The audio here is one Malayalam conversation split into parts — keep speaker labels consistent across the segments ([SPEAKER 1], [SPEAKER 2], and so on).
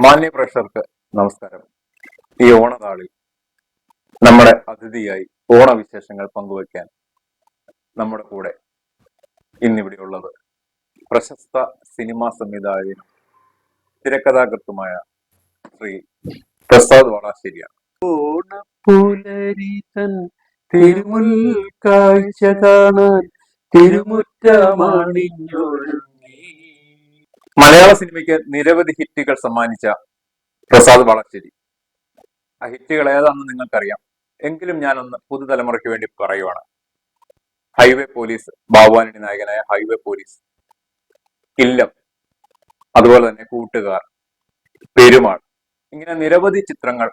[SPEAKER 1] മാന്യ പ്രേക്ഷകർക്ക് നമസ്കാരം. ഈ ഓണനാളിൽ നമ്മുടെ അതിഥിയായി ഓണവിശേഷങ്ങൾ പങ്കുവയ്ക്കാൻ നമ്മുടെ കൂടെ ഇന്നിവിടെ ഉള്ളത് പ്രശസ്ത സിനിമാ സംവിധായകനും തിരക്കഥാകൃത്തുമായ ശ്രീ പ്രസാദ്
[SPEAKER 2] ഓണപ്പുലരിതൻ തിരുമുൽ കാഴ്ച കാണാൻ തിരുമുറ്റമണിഞ്ഞൊഴുങ്ങി
[SPEAKER 1] മലയാള സിനിമയ്ക്ക് നിരവധി ഹിറ്റുകൾ സമ്മാനിച്ച പ്രസാദ് വളച്ചേരി. ആ ഹിറ്റുകൾ ഏതാണെന്ന് നിങ്ങൾക്കറിയാം. എങ്കിലും ഞാനൊന്ന് പുതുതലമുറയ്ക്ക് വേണ്ടി പറയുവാണ്. ഹൈവേ പോലീസ് ബാബുവാനടി നായകനായ ഹൈവേ പോലീസ് കില്ലം അതുപോലെ തന്നെ കൂട്ടുകാർ പെരുമാൾ ഇങ്ങനെ നിരവധി ചിത്രങ്ങൾ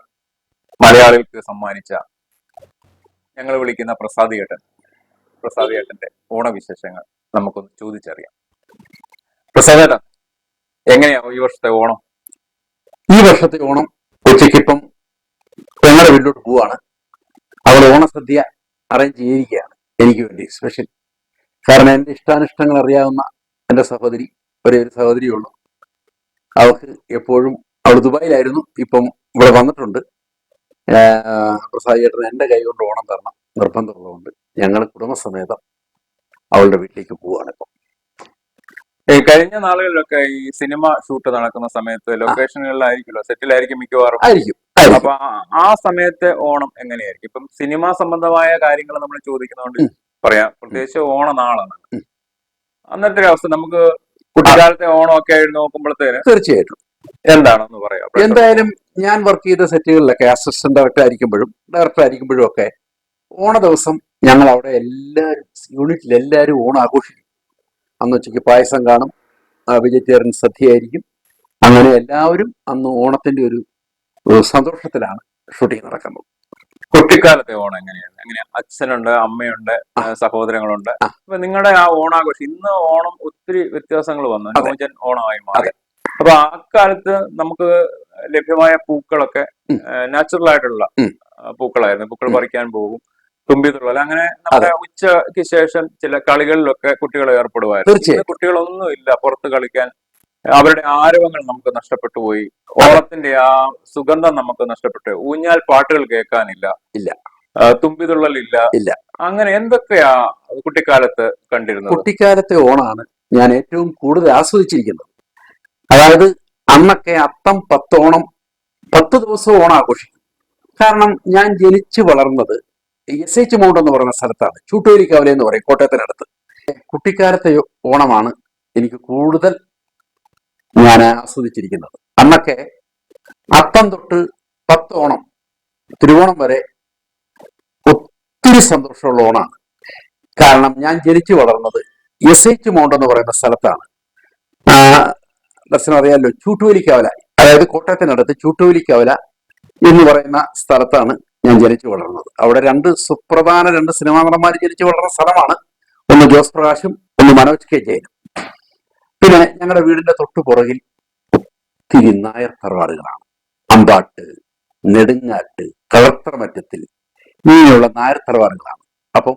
[SPEAKER 1] മലയാളികൾക്ക് സമ്മാനിച്ച ഞങ്ങൾ വിളിക്കുന്ന പ്രസാദ് ഏട്ടൻ പ്രസാദ് ഏട്ടന്റെ ഓണവിശേഷങ്ങൾ നമുക്കൊന്ന് ചോദിച്ചറിയാം. പ്രസാദ് ഏട്ടൻ എങ്ങനെയാ ഈ വർഷത്തെ ഓണം?
[SPEAKER 2] ഈ വർഷത്തെ ഓണം ഉച്ചയ്ക്കിപ്പം പെങ്ങളുടെ വീട്ടിലോട്ട് പോവാണ്. അവൾ ഓണസദ്യ അറേഞ്ച് ചെയ്തിരിക്കുകയാണ്. എനിക്ക് വേണ്ടി സ്പെഷ്യൽ കാരണം എന്റെ ഇഷ്ടാനിഷ്ടങ്ങൾ അറിയാവുന്ന എന്റെ സഹോദരി ഒരേ ഒരു സഹോദരിയേ ഉള്ളൂ. അവൾക്ക് എപ്പോഴും അവൾ ദുബായിലായിരുന്നു ഇപ്പം ഇവിടെ വന്നിട്ടുണ്ട്. പ്രസാദ് ചേട്ടൻ എന്റെ കൈ കൊണ്ട് ഓണം തരണം. നിർബന്ധമുള്ളതുകൊണ്ട് ഞങ്ങൾ കുടുംബസമേതം അവളുടെ വീട്ടിലേക്ക് പോവുകയാണ് ഇപ്പം.
[SPEAKER 1] കഴിഞ്ഞ നാളുകളിലൊക്കെ ഈ സിനിമ ഷൂട്ട് നടക്കുന്ന സമയത്ത് ലൊക്കേഷനുകളിലായിരിക്കുമല്ലോ സെറ്റിലായിരിക്കും മിക്കവാറും.
[SPEAKER 2] ആയിരിക്കും
[SPEAKER 1] അപ്പൊ ആ- സമയത്ത് ഓണം എങ്ങനെയായിരിക്കും? ഇപ്പം സിനിമ സംബന്ധമായ കാര്യങ്ങൾ നമ്മൾ ചോദിക്കുന്നതുകൊണ്ട്. പറയാം. പ്രത്യേകിച്ച് ഓണ
[SPEAKER 2] നാളാണ്
[SPEAKER 1] അന്നത്തെ ഒരു അവസ്ഥ നമുക്ക് കുട്ടിക്കാലത്തെ ഓണം ഒക്കെ ആയിട്ട് നോക്കുമ്പോഴത്തേന്
[SPEAKER 2] തീർച്ചയായിട്ടും.
[SPEAKER 1] എന്താണെന്ന് പറയാം.
[SPEAKER 2] എന്തായാലും ഞാൻ വർക്ക് ചെയ്ത സെറ്റുകളിലൊക്കെ അസിസ്റ്റന്റ് ഡയറക്ടർ ആയിരിക്കുമ്പോഴും ഡയറക്ടർ ആയിരിക്കുമ്പോഴും ഒക്കെ ഓണ ദിവസം ഞങ്ങൾ അവിടെ എല്ലാവരും യൂണിറ്റിൽ എല്ലാവരും ഓണം ആഘോഷിക്കും. അന്ന് ഉച്ചയ്ക്ക് പായസം കാണും. വെജിറ്റേറിയൻ സദ്യയായിരിക്കും. അങ്ങനെ എല്ലാവരും അന്ന് ഓണത്തിന്റെ ഒരു സന്തോഷത്തിലാണ് ഷൂട്ടിംഗ് നടക്കുന്നത്.
[SPEAKER 1] കുട്ടിക്കാലത്തെ ഓണം എങ്ങനെയാണ്? എങ്ങനെയാ അച്ഛനുണ്ട് അമ്മയുണ്ട് സഹോദരങ്ങളുണ്ട്. അപ്പൊ നിങ്ങളുടെ ആ ഓണാഘോഷം ഇന്ന് ഓണം ഒത്തിരി വ്യത്യാസങ്ങൾ വന്നു. ന്യൂജൻ ഓണമായി മാറി. അപ്പൊ ആ കാലത്ത് നമുക്ക് ലഭ്യമായ പൂക്കളൊക്കെ നാച്ചുറൽ ആയിട്ടുള്ള പൂക്കളായിരുന്നു. പൂക്കൾ പറിക്കാൻ പോകും. തുമ്പി തുള്ളൽ അങ്ങനെ നമ്മുടെ ഉച്ചയ്ക്ക് ശേഷം ചില കളികളിലൊക്കെ കുട്ടികൾ ഏർപ്പെടുവായിരുന്നു.
[SPEAKER 2] തീർച്ചയായും.
[SPEAKER 1] കുട്ടികളൊന്നും ഇല്ല പുറത്ത് കളിക്കാൻ അവരുടെ ആരവങ്ങൾ നമുക്ക് നഷ്ടപ്പെട്ടു പോയി. ഓണത്തിന്റെ ആ സുഗന്ധം നമുക്ക് നഷ്ടപ്പെട്ടു ഊഞ്ഞാൽ പാട്ടുകൾ കേൾക്കാനില്ല.
[SPEAKER 2] ഇല്ല.
[SPEAKER 1] തുമ്പിതുള്ളൽ ഇല്ല
[SPEAKER 2] ഇല്ല.
[SPEAKER 1] അങ്ങനെ എന്തൊക്കെയാ കുട്ടിക്കാലത്ത് കണ്ടിരുന്നത്?
[SPEAKER 2] കുട്ടിക്കാലത്തെ ഓണാണ് ഞാൻ ഏറ്റവും കൂടുതൽ ആസ്വദിച്ചിരിക്കുന്നത്. അതായത് അന്നൊക്കെ അത്തം പത്തോണം പത്ത് ദിവസവും ഓണം ആഘോഷിക്കും. കാരണം ഞാൻ ജനിച്ചു വളർന്നത് എസ് എച്ച് മൗണ്ട് എന്ന് പറയുന്ന സ്ഥലത്താണ്. ചൂട്ടുവേലിക്കാവല എന്ന് പറയും കോട്ടയത്തിനടുത്ത്. കുട്ടിക്കാലത്തെ ഓണമാണ് എനിക്ക് കൂടുതൽ ഞാൻ ആസ്വദിച്ചിരിക്കുന്നത്. അന്നൊക്കെ അത്തം തൊട്ട് പത്ത് ഓണം തിരുവോണം വരെ ഒത്തിരി സന്തോഷമുള്ള ഓണമാണ്. കാരണം ഞാൻ ജനിച്ചു വളർന്നത് എസ് എച്ച് മൗണ്ട് എന്ന് പറയുന്ന സ്ഥലത്താണ്. ദർശനം അറിയാമല്ലോ ചൂട്ടുവലിക്കാവല അതായത് കോട്ടയത്തിനടുത്ത് ചൂട്ടുവലിക്കാവല എന്ന് പറയുന്ന സ്ഥലത്താണ് ഞാൻ ജനിച്ചു വളർന്നത്. അവിടെ രണ്ട് സുപ്രധാന രണ്ട് സിനിമാ നടന്മാർ ജനിച്ചു വളർന്ന സ്ഥലമാണ് ഒന്ന് ജോസ് പ്രകാശും ഒന്ന് മനോജ് കെ ജയനും. പിന്നെ ഞങ്ങളുടെ വീടിന്റെ തൊട്ടു പുറകിൽ ഒത്തിരി നായർ തറവാടുകളാണ്. അമ്പാട്ട് നെടുങ്ങാട്ട് കളർത്തറമറ്റത്തിൽ ഇങ്ങനെയുള്ള നായർ തറവാടുകളാണ്. അപ്പം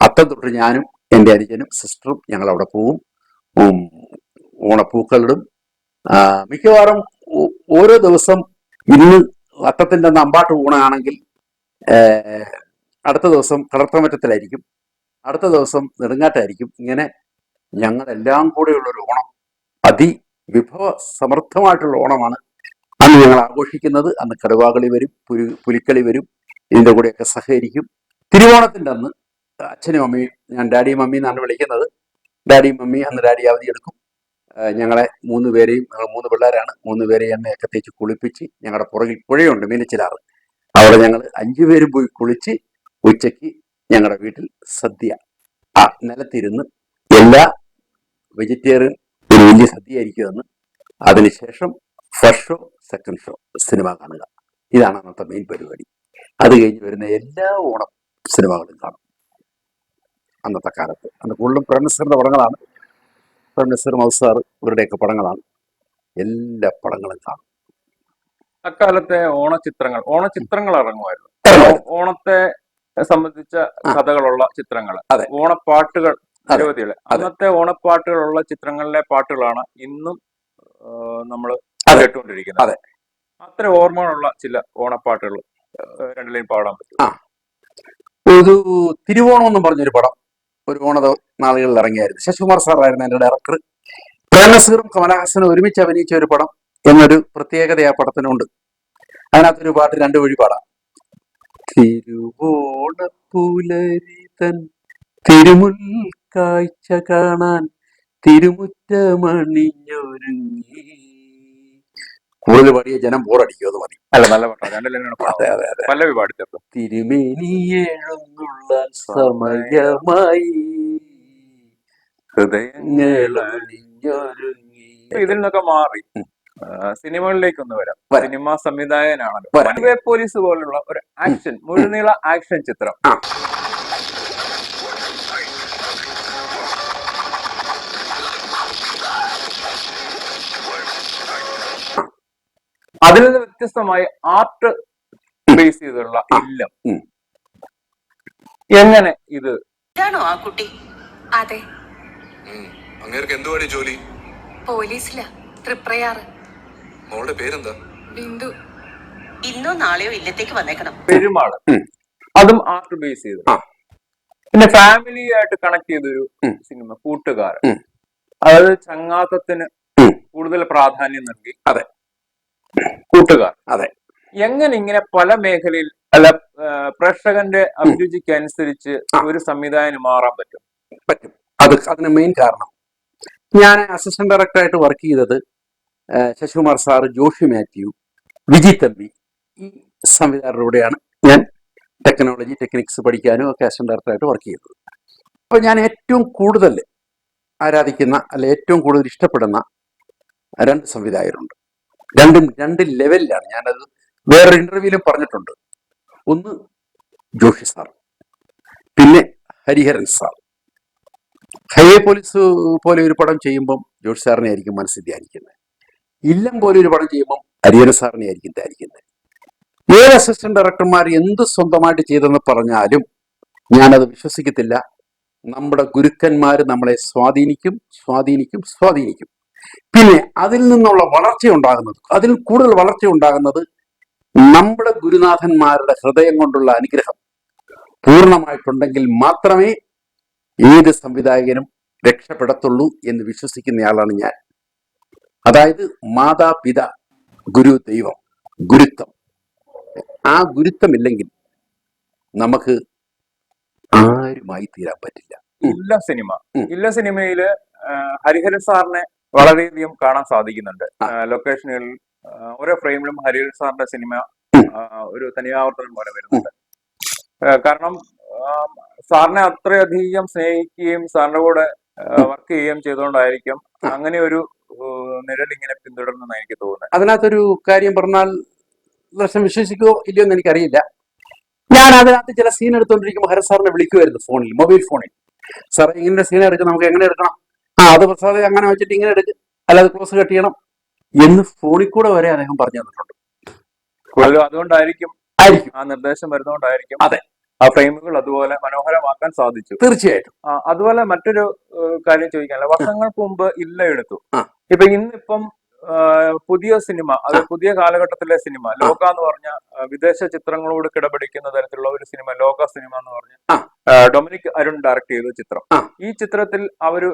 [SPEAKER 2] അത്തം തൊട്ട് ഞാനും എന്റെ അനുജനും സിസ്റ്ററും ഞങ്ങൾ അവിടെ പോവും ഓണപ്പൂക്കളിടും. മിക്കവാറും ഓരോ ദിവസം ഇന്ന് അത്തത്തിന്റെ നമ്പാട്ട് ഊണാണെങ്കിൽ അടുത്ത ദിവസം കളർത്തമറ്റത്തിലായിരിക്കും അടുത്ത ദിവസം നെടുങ്ങാട്ടായിരിക്കും ഇങ്ങനെ ഞങ്ങളെല്ലാം കൂടെയുള്ള ഒരു ഓണം അതിവിഭവ സമൃദ്ധമായിട്ടുള്ള ഓണമാണ് അന്ന് ഞങ്ങൾ ആഘോഷിക്കുന്നത്. അന്ന് കടുവാകളി വരും പുലി പുലിക്കളി വരും ഇതിന്റെ കൂടെയൊക്കെ സഹകരിക്കും. തിരുവോണത്തിന്റെ അന്ന് അച്ഛനും അമ്മയും ഞാൻ ഡാഡിയും മമ്മിയും എന്നാണ് വിളിക്കുന്നത്. ഡാഡിയും മമ്മി അന്ന് ഡാഡി അവധി എടുക്കും. ഞങ്ങളെ മൂന്ന് പേരെയും ഞങ്ങൾ മൂന്ന് പിള്ളേരാണ്. മൂന്ന് പേരെ എണ്ണയൊക്കെ തേച്ച് കുളിപ്പിച്ച് ഞങ്ങളുടെ പുറകിൽ പുഴയുണ്ട് മീനച്ചിലാറ്. അവിടെ ഞങ്ങൾ അഞ്ചു പേരും പോയി കുളിച്ച് ഉച്ചയ്ക്ക് ഞങ്ങളുടെ വീട്ടിൽ സദ്യ ആ നിലത്തിരുന്ന് എല്ലാ വെജിറ്റേറിയൻ ഒരു വലിയ സദ്യ ആയിരിക്കുമെന്ന് അതിനുശേഷം first show second show cinema കാണുക. ഇതാണ് അന്നത്തെ മെയിൻ പരിപാടി. അത് കഴിഞ്ഞ് വരുന്ന എല്ലാ ഓണം സിനിമകളും കാണും. അന്നത്തെ കാലത്ത്. അന്ന് കൂടുതലും പ്രേംനസറിന്റെ പടങ്ങളാണ്. പ്രേംനസർ മൗസാർ ഇവരുടെയൊക്കെ പടങ്ങളാണ്. എല്ലാ പടങ്ങളും കാണും.
[SPEAKER 1] അക്കാലത്തെ ഓണചിത്രങ്ങൾ ഓണചിത്രങ്ങൾ ഇറങ്ങുമായിരുന്നു. ഓണത്തെ സംബന്ധിച്ച കഥകളുള്ള ചിത്രങ്ങൾ. ഓണപ്പാട്ടുകൾ
[SPEAKER 2] അതെ.
[SPEAKER 1] നിരവധിയുള്ള അന്നത്തെ ഓണപ്പാട്ടുകളുള്ള ചിത്രങ്ങളിലെ പാട്ടുകളാണ് ഇന്നും നമ്മൾ കേട്ടുകൊണ്ടിരിക്കുന്നത്.
[SPEAKER 2] അതെ.
[SPEAKER 1] അത്ര ഓർമ്മകളുള്ള ചില ഓണപ്പാട്ടുകൾ രണ്ടിലേയും പാടാൻ പറ്റും
[SPEAKER 2] ഒരു തിരുവോണം എന്ന് പറഞ്ഞൊരു പടം ഒരു ഓണത നാളുകളിൽ ഇറങ്ങിയായിരുന്നു. ശശികുമാർ സാറായിരുന്നു എന്റെ ഡയറക്ടർ പ്രേമസീറും കമലഹാസനും ഒരുമിച്ച് അഭിനയിച്ച ഒരു പടം എന്നൊരു പ്രത്യേകത ആ പടത്തിനുണ്ട്. അതിനകത്തൊരു പാട്ട് രണ്ടു വഴി പാടാം തിരുവോണപ്പൂലരി തൻ തിരുമുൽ കാഴ്ച കാണാൻ തിരുമുറ്റമണിഞ്ഞൊരുങ്ങി. കൂടുതൽ പാടിയ ജനം ബോറടിക്കും അത് മതി.
[SPEAKER 1] അല്ല നല്ല
[SPEAKER 2] അതെ അതെ അതെ.
[SPEAKER 1] പല്ലവി പാടിത്തീർത്തു
[SPEAKER 2] തിരുമേനിയെഴുന്നുള്ള സമയമായി
[SPEAKER 1] ഹൃദയങ്ങൾ
[SPEAKER 2] ഞങ്ങളൊഴിഞ്ഞൊരുങ്ങി.
[SPEAKER 1] ഇതിൽ നിന്നൊക്കെ മാറി. സിനിമകളിലേക്ക് ഒന്ന് വരാം.
[SPEAKER 2] സിനിമ
[SPEAKER 1] സിനിമാ സംവിധായകനാണല്ലോ പോലീസ് പോലുള്ള ഒരു ആക്ഷൻ മുഴുനീള ആക്ഷൻ ചിത്രം. അതിൽ നിന്ന് വ്യത്യസ്തമായി ആർട്ട് ബേസ് ചെയ്തുള്ള ഇല്ലം. എങ്ങനെ ഇത്?
[SPEAKER 3] ഇതാണോ ആ കുട്ടി?
[SPEAKER 4] അതെ.
[SPEAKER 5] അങ്ങേർക്ക് എന്തുവാടി ജോലി?
[SPEAKER 4] പോലീസില തൃപ്രയാറ്.
[SPEAKER 5] മോളുടെ പേരെന്താ?
[SPEAKER 4] ബിന്ദു.
[SPEAKER 3] ഇന്നോ നാളെയോ ഇല്ലത്തേക്ക് വന്നേക്കണം.
[SPEAKER 2] പെരുമാൾ.
[SPEAKER 1] അതും ആർട്ട് ബേസ് ചെയ്ത്. പിന്നെ ഫാമിലി ആയിട്ട് കണക്ട് ചെയ്തൊരു. സിനിമ കൂട്ടുകാരൻ. അതായത് ചങ്ങാത്തത്തിന് കൂടുതൽ പ്രാധാന്യം നൽകി.
[SPEAKER 2] അതെ.
[SPEAKER 1] കൂട്ടുകാർ.
[SPEAKER 2] അതെ.
[SPEAKER 1] എങ്ങനെ ഇങ്ങനെ പല മേഖലയിൽ അല്ല. പ്രേക്ഷകന്റെ അഭിരുചിക്ക് അനുസരിച്ച് ഒരു സംവിധാനം മാറാൻ പറ്റും?
[SPEAKER 2] പറ്റും. അത് അതിന് മെയിൻ കാരണം. ഞാൻ അസിസ്റ്റന്റ് ഡയറക്ടറായിട്ട് വർക്ക് ചെയ്തത് ശശികുമാർ സാർ ജോഷി മാത്യു വിജി തമ്പി ഈ സംവിധായകരുടെയാണ് ഞാൻ ടെക്നോളജി ടെക്നിക്സ് പഠിക്കാനും ഒക്കെ അസിസ്റ്റന്റ് ഡയറക്ടറായിട്ട് വർക്ക് ചെയ്തത്. അപ്പോൾ ഞാൻ ഏറ്റവും കൂടുതൽ ആരാധിക്കുന്ന അല്ലെ ഏറ്റവും കൂടുതൽ ഇഷ്ടപ്പെടുന്ന രണ്ട് സംവിധായകരുണ്ട്. രണ്ടും രണ്ട് ലെവലിലാണ് ഞാനത് വേറൊരു ഇന്റർവ്യൂവിലും പറഞ്ഞിട്ടുണ്ട്. ഒന്ന് ജോഷി സാർ പിന്നെ ഹരിഹരൻ സാർ ഹൈവേ പോലീസ് പോലെ ഒരു പടം ചെയ്യുമ്പം ജോഷി സാറിനെ ആയിരിക്കും മനസ്സിൽ ധ്യാനിക്കുന്നത്. ഇല്ലം പോലെ ഒരു പടം ചെയ്യുമ്പം ഹരിഹരൻ സാറിനെ ആയിരിക്കും ധ്യാനിക്കുന്നത്. ഏത് അസിസ്റ്റന്റ് ഡയറക്ടർമാർ എന്ത് സ്വന്തമായിട്ട് ചെയ്തെന്ന് പറഞ്ഞാലും ഞാനത് വിശ്വസിക്കത്തില്ല. നമ്മുടെ ഗുരുക്കന്മാർ നമ്മളെ സ്വാധീനിക്കും സ്വാധീനിക്കും സ്വാധീനിക്കും. പിന്നെ അതിൽ നിന്നുള്ള വളർച്ച ഉണ്ടാകുന്നത് അതിൽ കൂടുതൽ വളർച്ച ഉണ്ടാകുന്നത് നമ്മുടെ ഗുരുനാഥന്മാരുടെ ഹൃദയം കൊണ്ടുള്ള അനുഗ്രഹം പൂർണമായിട്ടുണ്ടെങ്കിൽ മാത്രമേ ഏത് സംവിധായകനും രക്ഷപ്പെടത്തുള്ളൂ എന്ന് വിശ്വസിക്കുന്നയാളാണ് ഞാൻ അതായത് മാതാപിത ഗുരു ദൈവം ഗുരുത്വം ആ ഗുരുത്വമില്ലെങ്കിൽ നമുക്ക് ആരുമായി തീരാൻ പറ്റില്ല.
[SPEAKER 1] ഇല്ല സിനിമ. ഇല്ല സിനിമയിൽ ഹരിഹര സാറിനെ വളരെയധികം കാണാൻ സാധിക്കുന്നുണ്ട്. ലൊക്കേഷനുകളിൽ ഓരോ ഫ്രെയിമിലും ഹരിഹരൻ സാറിന്റെ സിനിമ ഒരു തനിയാവർത്തനം പോലെ വരുന്നുണ്ട്. കാരണം സാറിനെ അത്രയധികം സ്നേഹിക്കുകയും സാറിന്റെ കൂടെ വർക്ക് ചെയ്യുകയും ചെയ്തുകൊണ്ടായിരിക്കും അങ്ങനെ ഒരു നിഴൽ ഇങ്ങനെ പിന്തുടർന്നെന്ന് എനിക്ക് തോന്നുന്നത്.
[SPEAKER 2] അതിനകത്തൊരു കാര്യം പറഞ്ഞാൽ ദർശനം വിശ്വസിക്കുമോ ഇല്ലയോ എന്ന് എനിക്കറിയില്ല. ഞാൻ അതിനകത്ത് ചില സീൻ എടുത്തുകൊണ്ടിരിക്കുമ്പോൾ ഹരി സാറിനെ വിളിക്കുമായിരുന്നു ഫോണിൽ മൊബൈൽ ഫോണിൽ. സാർ ഇങ്ങനെ സീൻ എടുക്കാം നമുക്ക് എങ്ങനെ എടുക്കണം? ആ അത് പ്രസാദ് അങ്ങനെ വെച്ചിട്ട് ഇങ്ങനെ എടുക്കും. അല്ലാതെ ക്ലോസ് കെട്ടിയണം ചെയ്യണം എന്ന് ഫോണിൽ കൂടെ വരെ അദ്ദേഹം പറഞ്ഞു തന്നിട്ടുണ്ട്.
[SPEAKER 1] അത് അതുകൊണ്ടായിരിക്കും
[SPEAKER 2] ആയിരിക്കും.
[SPEAKER 1] ആ നിർദ്ദേശം വരുന്നതുകൊണ്ടായിരിക്കും
[SPEAKER 2] അതെ.
[SPEAKER 1] ആ ഫ്രെയിമുകൾ അതുപോലെ മനോഹരമാക്കാൻ സാധിച്ചു.
[SPEAKER 2] തീർച്ചയായിട്ടും.
[SPEAKER 1] അതുപോലെ മറ്റൊരു കാര്യം ചോദിക്കാനല്ല വർഷങ്ങൾക്ക് മുമ്പ് ഇല്ല എടുത്തു. ഇപ്പൊ ഇന്നിപ്പം പുതിയ സിനിമ അത് പുതിയ കാലഘട്ടത്തിലെ സിനിമ ലോക എന്ന് പറഞ്ഞ വിദേശ ചിത്രങ്ങളോട് കിടപിടിക്കുന്ന തരത്തിലുള്ള ഒരു സിനിമ ലോക സിനിമ എന്ന് പറഞ്ഞ ഡൊമിനിക് അരുൺ ഡയറക്ട് ചെയ്ത ചിത്രം. ഈ ചിത്രത്തിൽ അവർ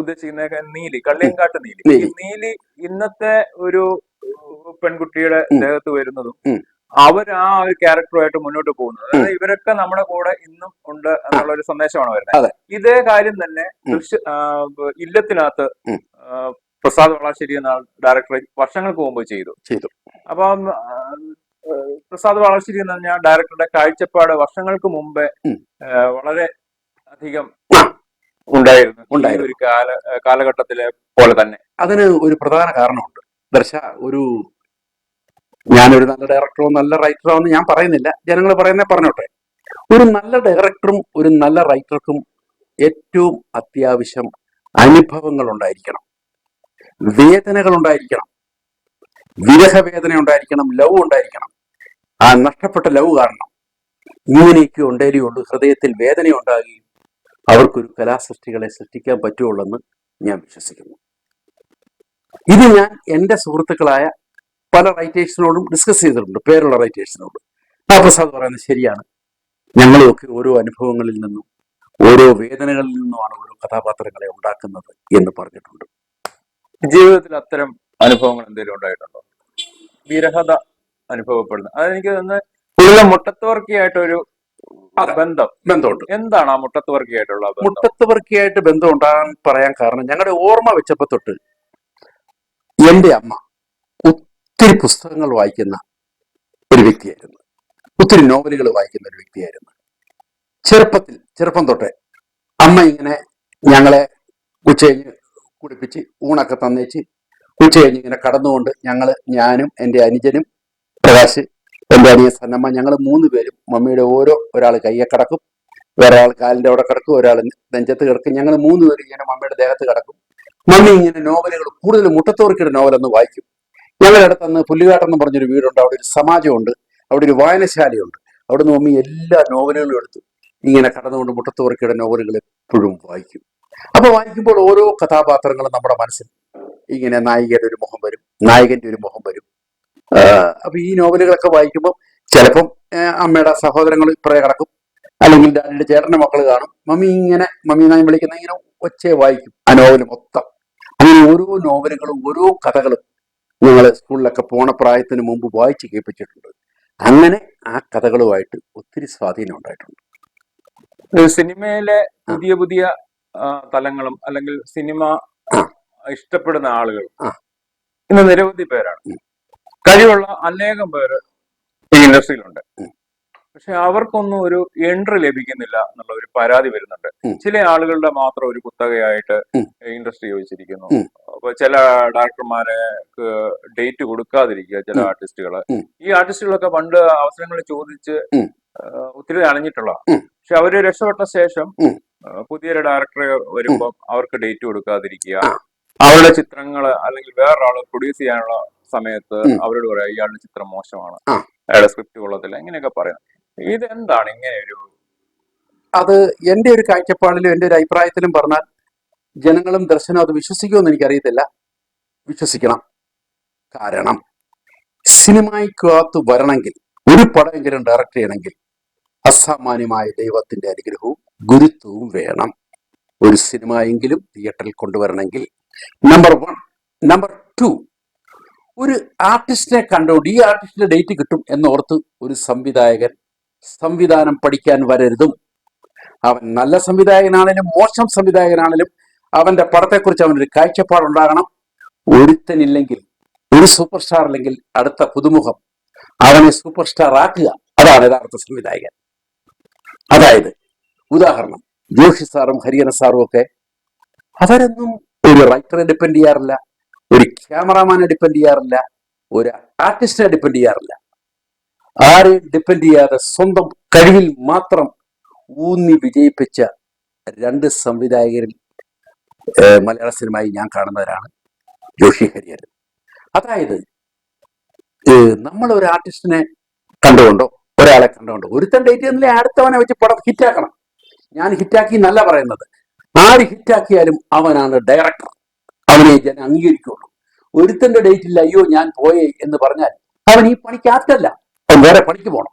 [SPEAKER 1] ഉദ്ദേശിക്കുന്ന നീലി കള്ളിയങ്കാട്ട് നീലി.
[SPEAKER 2] നീലി.
[SPEAKER 1] ഇന്നത്തെ ഒരു പെൺകുട്ടിയുടെ ദേഹത്ത് വരുന്നതും
[SPEAKER 2] അവരാ
[SPEAKER 1] അവർ ആ ഒരു ക്യാരക്ടറുമായിട്ട് മുന്നോട്ട് പോകുന്നത്. അതായത് ഇവരൊക്കെ നമ്മുടെ കൂടെ ഇന്നും ഉണ്ട് എന്നുള്ള ഒരു സന്ദേശമാണ് വരുന്നത്. ഇതേ കാര്യം തന്നെ. ദൃശ്യ ഇല്ലത്തിനകത്ത് പ്രസാദ് വളാശ്ശേരി എന്ന ഡയറക്ടർ വർഷങ്ങൾക്ക് മുമ്പ് ചെയ്തു.
[SPEAKER 2] ചെയ്തു.
[SPEAKER 1] അപ്പം പ്രസാദ് വളാശ്ശേരി എന്ന് പറഞ്ഞ ഡയറക്ടറുടെ കാഴ്ചപ്പാട് വർഷങ്ങൾക്ക് മുമ്പേ വളരെ അധികം. ഉണ്ടായിരുന്നു. ഒരു കാല കാലഘട്ടത്തിലെ പോലെ തന്നെ.
[SPEAKER 2] അതിന് ഒരു പ്രധാന കാരണമുണ്ട്. ദർശ ഒരു ഞാനൊരു നല്ല ഡയറക്ടറോ നല്ല റൈറ്ററോ എന്ന് ഞാൻ പറയുന്നില്ല. ജനങ്ങൾ പറയുന്നേ പറഞ്ഞോട്ടെ. ഒരു നല്ല ഡയറക്ടറും ഒരു നല്ല റൈറ്റർക്കും ഏറ്റവും അത്യാവശ്യം അനുഭവങ്ങൾ ഉണ്ടായിരിക്കണം വേദനകൾ ഉണ്ടായിരിക്കണം വിരഹവേദന ഉണ്ടായിരിക്കണം. ലവ് ഉണ്ടായിരിക്കണം. ആ നഷ്ടപ്പെട്ട ലവ് കാരണം. ഇങ്ങനെയൊക്കെ ഉണ്ടേരിയുള്ളൂ ഹൃദയത്തിൽ വേദന ഉണ്ടാകുകയും അവർക്കൊരു കലാസൃഷ്ടികളെ സൃഷ്ടിക്കാൻ പറ്റുള്ളെന്ന് ഞാൻ വിശ്വസിക്കുന്നു. ഇത് ഞാൻ എന്റെ സുഹൃത്തുക്കളായ പല റൈറ്റേഴ്സിനോടും ഡിസ്കസ് ചെയ്തിട്ടുണ്ട്. പേരുള്ള റൈറ്റേഴ്സിനോട് ആ പ്രസാദ് പറയുന്നത് ശരിയാണ്. ഞങ്ങളെയൊക്കെ ഓരോ അനുഭവങ്ങളിൽ നിന്നും ഓരോ വേദനകളിൽ നിന്നുമാണ് ഓരോ കഥാപാത്രങ്ങളെ ഉണ്ടാക്കുന്നത് എന്ന് പറഞ്ഞിട്ടുണ്ട്.
[SPEAKER 1] ജീവിതത്തിൽ അത്തരം അനുഭവങ്ങൾ എന്തെങ്കിലും ഉണ്ടായിട്ടുണ്ടോ? വിരഹത അനുഭവപ്പെടുന്നത് അതെനിക്ക് തന്നെ കൂടുതൽ
[SPEAKER 2] മുട്ടത്തോർക്കിയായിട്ടൊരു.
[SPEAKER 1] ബന്ധം.
[SPEAKER 2] ബന്ധമുണ്ട്.
[SPEAKER 1] എന്താണ് ആ മുട്ടത്തുവർക്കിയായിട്ടുള്ള ബന്ധം?
[SPEAKER 2] മുട്ടത്തുവർക്കിയായിട്ട് ബന്ധം ഉണ്ടാകാൻ പറയാൻ കാരണം ഞങ്ങളുടെ ഓർമ്മ വെച്ചപ്പോ തൊട്ട് എന്റെ അമ്മ ഒത്തിരി പുസ്തകങ്ങൾ വായിക്കുന്ന ഒരു വ്യക്തിയായിരുന്നു. ഒത്തിരി നോവലുകൾ വായിക്കുന്ന ഒരു വ്യക്തിയായിരുന്നു. ചെറുപ്പത്തിൽ ചെറുപ്പം തൊട്ടേ അമ്മ ഇങ്ങനെ ഞങ്ങളെ ഉച്ചകഴിഞ്ഞ് കുടിപ്പിച്ച് ഊണൊക്കെ തന്നേച്ച് ഉച്ചകഴിഞ്ഞ് ഇങ്ങനെ കടന്നുകൊണ്ട് ഞങ്ങൾ ഞാനും എന്റെ അനുജനും പ്രകാശ് എന്റെ അനിയൻ സന്നമ്മ ഞങ്ങൾ മൂന്ന് പേരും മമ്മിയുടെ ഓരോ ഒരാൾ കയ്യെ കടക്കും വേറെ ആൾ കാലിന്റെ അവിടെ കിടക്കും ഒരാൾ നെഞ്ചത്ത് കിടക്കും. ഞങ്ങൾ മൂന്ന് പേരും ഇങ്ങനെ മമ്മിയുടെ ദേഹത്ത് കിടക്കും. മമ്മി ഇങ്ങനെ നോവലുകൾ കൂടുതൽ മുട്ടത്തോർക്കിയുടെ നോവലൊന്ന് വായിക്കും. ഞങ്ങളുടെ അടുത്തന്ന് പുല്ലുകാട്ടെന്ന് പറഞ്ഞൊരു വീടുണ്ട് അവിടെ ഒരു സമാജമുണ്ട് അവിടെ ഒരു വായനശാലയുണ്ട്. അവിടുന്ന് മമ്മി എല്ലാ നോവലുകളും എടുത്തു. ഇങ്ങനെ കടന്നുകൊണ്ട് മുട്ടത്തോർക്കിയുടെ നോവലുകൾ എപ്പോഴും വായിക്കും. അപ്പൊ വായിക്കുമ്പോൾ ഓരോ കഥാപാത്രങ്ങളും നമ്മുടെ മനസ്സിൽ ഇങ്ങനെ നായികയുടെ ഒരു മുഖം വരും നായകന്റെ ഒരു മുഖം വരും. അപ്പൊ ഈ നോവലുകളൊക്കെ വായിക്കുമ്പോൾ ചിലപ്പം അമ്മയുടെ സഹോദരങ്ങൾ ഇപ്പറേ കിടക്കും. അല്ലെങ്കിൽ ഡാഡിയുടെ ചേട്ടന്റെ മക്കൾ കാണും. മമ്മി ഇങ്ങനെ മമ്മി നായി വിളിക്കുന്ന? ഇങ്ങനെ ഒച്ചയെ വായിക്കും ആ നോവൽ മൊത്തം. അങ്ങനെ ഓരോ നോവലുകളും ഓരോ കഥകളും ഞങ്ങൾ സ്കൂളിലൊക്കെ പോണ പ്രായത്തിന് മുമ്പ് വായിച്ച് കേൾപ്പിച്ചിട്ടുണ്ട്. അങ്ങനെ ആ കഥകളുമായിട്ട് ഒത്തിരി സ്വാധീനം ഉണ്ടായിട്ടുണ്ട്.
[SPEAKER 1] സിനിമയിലെ പുതിയ പുതിയ തലങ്ങളും അല്ലെങ്കിൽ സിനിമ ഇഷ്ടപ്പെടുന്ന ആളുകൾ. ഇന്ന് നിരവധി പേരാണ്. കഴിവുള്ള അനേകം പേര് ഈ ഇൻഡസ്ട്രിയിലുണ്ട്. പക്ഷെ അവർക്കൊന്നും ഒരു എൻട്രി ലഭിക്കുന്നില്ല എന്നുള്ള ഒരു പരാതി വരുന്നുണ്ട് ചില ആളുകളുടെ മാത്രം ഒരു കുത്തകയായിട്ട്. ഇൻഡസ്ട്രി ചോദിച്ചിരിക്കുന്നു. അപ്പൊ ചില ഡയറക്ടർമാരെ ഡേറ്റ് കൊടുക്കാതിരിക്കുക ചില.
[SPEAKER 2] ആർട്ടിസ്റ്റുകൾ
[SPEAKER 1] ഈ ആർട്ടിസ്റ്റുകളൊക്കെ പണ്ട് അവസരങ്ങൾ ചോദിച്ച് ഒത്തിരി അണഞ്ഞിട്ടുള്ള. പക്ഷെ അവർ രക്ഷപ്പെട്ട ശേഷം. പുതിയൊരു ഡയറക്ടർ വരുമ്പോൾ അവർക്ക് ഡേറ്റ് കൊടുക്കാതിരിക്കുക. അവരുടെ ചിത്രങ്ങൾ അല്ലെങ്കിൽ വേറൊരാൾ പ്രൊഡ്യൂസ് ചെയ്യാനുള്ള സമയത്ത് അവരോട് പറയാം ഇയാളുടെ ചിത്രം മോശമാണ്. അയാളുടെ സ്ക്രിപ്റ്റ് കൊള്ളത്തില്ല ഇങ്ങനെയൊക്കെ പറയാം. ഇതെന്താണ് ഇങ്ങനെ ഒരു
[SPEAKER 2] അത് എന്റെ ഒരു കാഴ്ചപ്പാടിലും എന്റെ ഒരു അഭിപ്രായത്തിലും പറഞ്ഞാൽ ജനങ്ങളും ദർശനം അത് വിശ്വസിക്കുമെന്ന് എനിക്കറിയത്തില്ല. വിശ്വസിക്കണം. കാരണം സിനിമയ്ക്കകത്ത് വരണമെങ്കിൽ ഒരു പടമെങ്കിലും ഡയറക്റ്റ് ചെയ്യണമെങ്കിൽ അസാമാന്യമായ ദൈവത്തിന്റെ അനുഗ്രഹവും ഗുരുത്വവും വേണം. ഒരു സിനിമ എങ്കിലും തിയേറ്ററിൽ കൊണ്ടുവരണമെങ്കിൽ നമ്പർ വൺ നമ്പർ ടു ഒരു ആർട്ടിസ്റ്റിനെ കണ്ടുകൊണ്ട് ഈ ആർട്ടിസ്റ്റിന്റെ ഡേറ്റ് കിട്ടും എന്നോർത്ത് ഒരു സംവിധായകൻ സംവിധാനം പഠിക്കാൻ വരരുതും. അവൻ നല്ല സംവിധായകനാണേലും മോശം സംവിധായകനാണേലും അവന്റെ പടത്തെക്കുറിച്ച് അവനൊരു കാഴ്ചപ്പാടുണ്ടാകണം. ഒരുത്തനില്ലെങ്കിൽ ഒരു സൂപ്പർ സ്റ്റാർ അല്ലെങ്കിൽ അടുത്ത പുതുമുഖം അവനെ സൂപ്പർ സ്റ്റാർ ആക്കുക. അതാണ് യഥാർത്ഥ സംവിധായകൻ. അതായത് ഉദാഹരണം ജോഷി സാറും ഹരിഹര സാറും ഒക്കെ അവരൊന്നും ഒരു റൈറ്ററെ ഡിപ്പെൻഡ് ചെയ്യാറില്ല ഒരു ക്യാമറാമാനെ ഡിപ്പെൻഡ് ചെയ്യാറില്ല ഒരു ആർട്ടിസ്റ്റിനെ ഡിപ്പെൻഡ് ചെയ്യാറില്ല. ആരെയും ഡിപ്പെൻഡ് ചെയ്യാതെ സ്വന്തം കഴിവിൽ മാത്രം ഊന്നി വിജയിപ്പിച്ച രണ്ട് സംവിധായകരിൽ മലയാള സിനിമയിൽ ഞാൻ കാണുന്നവരാണ് ജോഷി ഹരിയർ അതായത് നമ്മൾ ഒരു ആർട്ടിസ്റ്റിനെ കണ്ടുകൊണ്ടോ ഒരാളെ കണ്ടുകൊണ്ടോ ഒരുത്തൻ ഡേറ്റ് ചെയ്യുന്നില്ല അടുത്തവനെ വെച്ച് പടം ഹിറ്റാക്കണം ഞാൻ ഹിറ്റാക്കി എന്നല്ല പറയുന്നത്. ആര് ഹിറ്റാക്കിയാലും അവനാണ് ഡയറക്ടർ അവനെ ഞാൻ അംഗീകരിക്കുള്ളൂ. ഒരുത്തന്റെ ഇല്ല അയ്യോ ഞാൻ പോയേ എന്ന് പറഞ്ഞാൽ അവൻ ഈ പണിക്ക് ആപ്റ്റല്ല അവൻ വേറെ പണിക്ക് പോണം.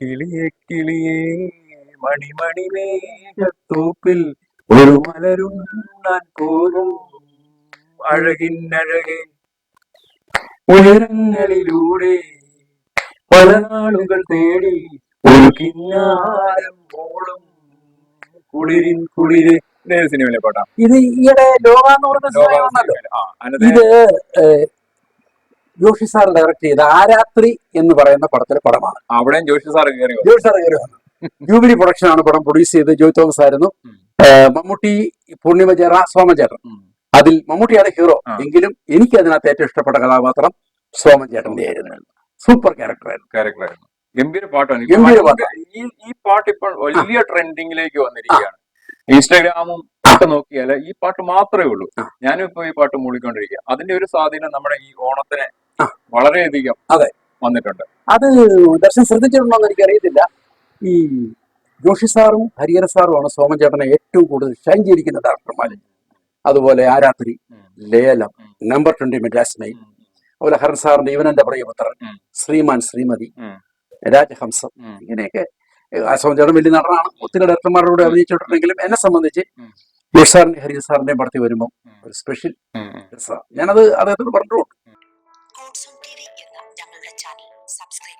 [SPEAKER 1] കിളിയെ കിളിയെ മണിമണി മേഘത്തോപ്പിൽ ഒരു മലരും പോരും. അഴകിന്നഴകെ ഉയരങ്ങളിലൂടെ പല നാളുകൾ തേടി ഒരു കിന്നാരം മോളും കുളിരിൻ കുളിര് സിനിമയിലെ പാട്ടാ.
[SPEAKER 2] ഇത് ഈയിടെ ലോക എന്ന് പറയുന്ന ഇത് ജോഷി സാർ ഡയറക്ട് ചെയ്ത ആരാത്രി എന്ന് പറയുന്ന പടത്തിലെ പടമാണ്.
[SPEAKER 1] അവിടെയും ജോഷി സാർ കയറി.
[SPEAKER 2] ജോഷി സാർ കയറി വന്നു. ജൂബിലി പ്രൊഡക്ഷൻ ആണ് പടം പ്രൊഡ്യൂസ് ചെയ്ത്. ജോയ് തോമസ് ആയിരുന്നു. മമ്മൂട്ടി മമ്മൂട്ടി പൂർണിമചേറ സോമചേട്ടൻ. അതിൽ മമ്മൂട്ടിയാണ് ഹീറോ എങ്കിലും എനിക്ക് അതിനകത്ത് ഏറ്റവും ഇഷ്ടപ്പെട്ട കഥാപാത്രം സോമചേട്ടന്റെ ആയിരുന്നു. സൂപ്പർ ക്യാരക്ടറായിരുന്നു
[SPEAKER 1] ക്യാരക്ടറായിരുന്നു ഗംഭീര പാട്ടാണ്.
[SPEAKER 2] ഗംഭീര
[SPEAKER 1] ഈ ഈ പാട്ട് ഇപ്പോൾ വലിയ ട്രെൻഡിങ്ങിലേക്ക് വന്നിരിക്കുകയാണ്. ഇൻസ്റ്റാഗ്രാമും ഒക്കെ നോക്കിയാൽ ഈ പാട്ട് മാത്രമേ ഉള്ളൂ.
[SPEAKER 2] ആ.
[SPEAKER 1] ഞാനും ഇപ്പൊ ഈ പാട്ട് മൂളിക്കൊണ്ടിരിക്കുക അതിന്റെ ഒരു സ്വാധീനം നമ്മുടെ ഈ ഓണത്തിന്. വളരെയധികം
[SPEAKER 2] അതെ.
[SPEAKER 1] വന്നിട്ടുണ്ട്.
[SPEAKER 2] അത് ദർശനം ശ്രദ്ധിച്ചിട്ടുണ്ടോ എന്ന് എനിക്കറിയത്തില്ല. ഈ ജോഷി സാറും ഹരിഹര സാറും ആണ് സോമൻ സോമചേട്ടനെ ഏറ്റവും കൂടുതൽ ഷൈൻ ചെയ്തിരിക്കുന്ന ഡയറക്ടർമാർ അതുപോലെ ആരാത്രി. ലേലം നമ്പർ ട്വന്റി
[SPEAKER 1] മെഡാസ്മൈ.
[SPEAKER 2] അതുപോലെ ഹരൻ സാറിന്റെ ഇവനന്റെ പ്രിയപുത്രൻ ശ്രീമാൻ ശ്രീമതി. രാജഹംസം
[SPEAKER 1] ഇങ്ങനെയൊക്കെ
[SPEAKER 2] ഇങ്ങനെയൊക്കെ സംബന്ധിച്ചോളം വലിയ നടനാണ്. ഒത്തിരി ഡയറക്ടർമാരോട് കൂടെ അഭിനയിച്ചിട്ടുണ്ടെങ്കിലും എന്നെ സംബന്ധിച്ച്. നിഷാറിന്റെ ഹരി സാറിന്റെ പടത്തിൽ വരുമ്പോൾ ഒരു സ്പെഷ്യൽ. രസമാണ് ഞാനത് അദ്ദേഹത്തോട് പറഞ്ഞിട്ടുണ്ട്.
[SPEAKER 6] സബ്സ്ക്രൈബ്